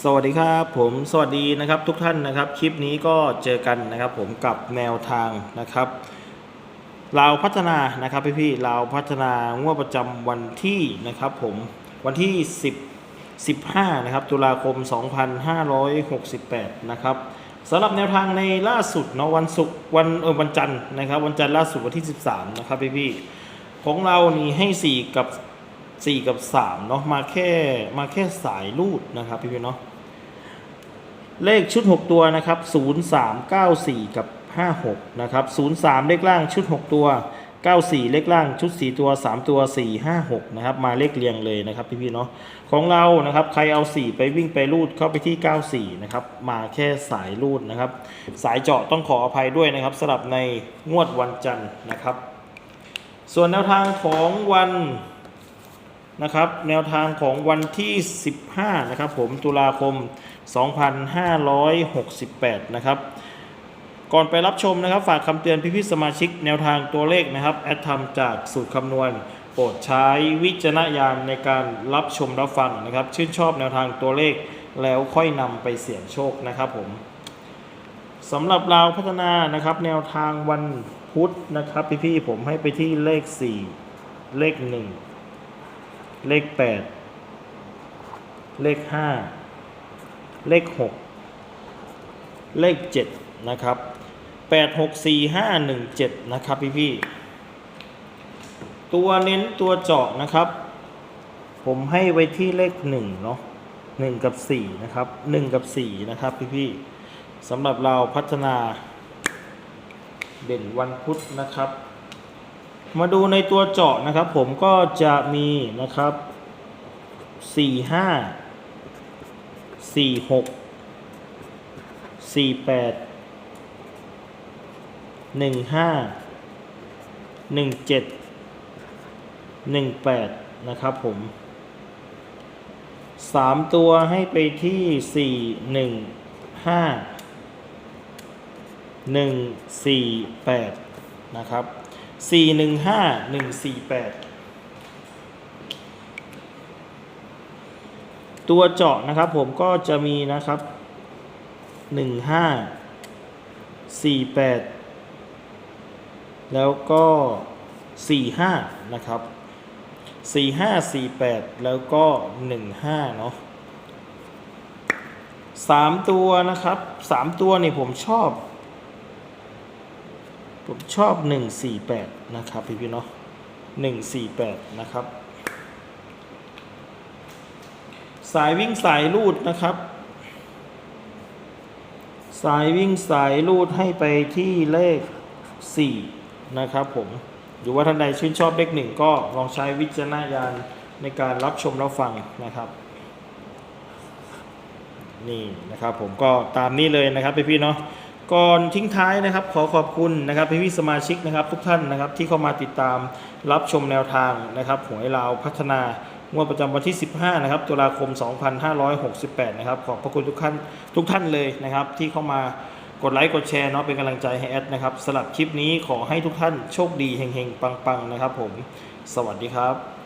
สวัสดีครับผมสวัสดีนะครับทุกท่านนะครับคลิปนี้ก็เจอกันนะครับผมกับแนวทางนะครับลาพัฒนานะครับพี่พี่ๆลาพัฒนางวดประจำวันที่นะครับผมวันที่ 10 15นะครับตุลาคม 2568นะครับสำหรับแนวทางในล่าสุดเนาะวันศุกร์วันเออวันจันทร์นะครับวันจันทร์ล่าสุดวันที่ 13นะครับพี่พี่ของเรานี่ให้ 4 กับ 4กับ3เนาะมาแค่มาแค่สายรูดนะครับพี่พี่เนาะเลขชุด 6 ตัวนะครับ 0394 กับ 56 นะครับ 03 เลขล่างชุด 6 ตัว 94 เลขล่างชุด 4 ตัว 3 ตัว 4 5 6 นะครับ มาเลขเรียงเลยนะครับพี่ๆเนาะของเรานะครับใครเอา 4 ไปวิ่งไปรูดเข้าไปที่ 94 นะครับ มาแค่สายรูดนะครับ สายเจาะต้องขออภัยด้วยนะครับสำหรับในงวดวันจันทร์นะครับ ส่วนแนวทางของวัน นะครับ แนวทางของวันที่ 15 นะครับผมตุลาคม 2568 นะครับ ก่อนไปรับชมนะครับ ฝากคำเตือนพี่ๆสมาชิกแนวทางตัวเลขนะครับ แอดทำจากสูตรคำนวณ โปรดใช้วิจารณญาณในการรับชมรับฟังนะครับ ชื่นชอบแนวทางตัวเลขแล้วค่อยนำไปเสี่ยงโชคนะครับผมสำหรับเราวพัฒนานะครับ แนวทางวันพุธนะครับ พี่ๆผมให้ไปที่เลข 4 เลข 1 เลข 8 เลข 5 เลข 6 เลข 7 นะครับ 8 6 4 5 1 7 นะครับพี่พี่ตัวเน้นตัวเจาะนะครับ ผมให้ไว้ที่เลข 1 เนาะ1 กับ 4 นะครับ 1 กับ 4 นะครับพี่พี่สำหรับเราพัฒนาเด่นวันพุธนะครับ มาดูในตัวเจาะนะครับ ผมก็จะมีนะครับสี่ห้าสี่หกสี่แปดหนึ่งห้าหนึ่งเจ็ดหนึ่งแปดนะครับผมสามตัวให้ไปที่สี่หนึ่งห้าหนึ่งสี่แปดนะครับ สี่หนึ่งห้าหนึ่งสี่แปดตัวเจาะนะครับผมก็จะมีนะครับหนึ่งห้าสี่แปดแล้วก็สี่ห้านะครับสี่ห้าสี่แปดแล้วก็หนึ่งห้าเนาะสามตัวนะครับสามตัวนี่ผมชอบ ผมชอบ 148 นะครับพี่พี่เนาะ148 นะครับ สายวิ่งสายลูดนะครับ สายวิ่งสายลูดให้ไปที่เลข 4 นะครับผมหรือว่าท่านใดชื่นชอบเลขหนึ่งก็ลองใช้วิจารณญาณในการรับชมรับฟังนะครับ นี่นะครับผมก็ตามนี้เลยนะครับพี่พี่เนาะ ก่อนทิ้งท้ายนะครับ ขอขอบคุณนะครับพี่พี่สมาชิกนะครับ ทุกท่านนะครับที่เข้ามาติดตามรับชมแนวทางนะครับหวยลาวพัฒนางวดประจำวันที่ 15 นะครับ ตุลาคม 2568 นะครับ ขอบพระคุณทุกท่าน ทุกท่านเลยนะครับ ที่เข้ามากดไลค์ กดแชร์เนาะ เป็นกำลังใจให้แอดนะครับสำหรับคลิปนี้ขอให้ทุกท่านโชคดี เฮงๆ ปังๆ นะครับผม สวัสดีครับ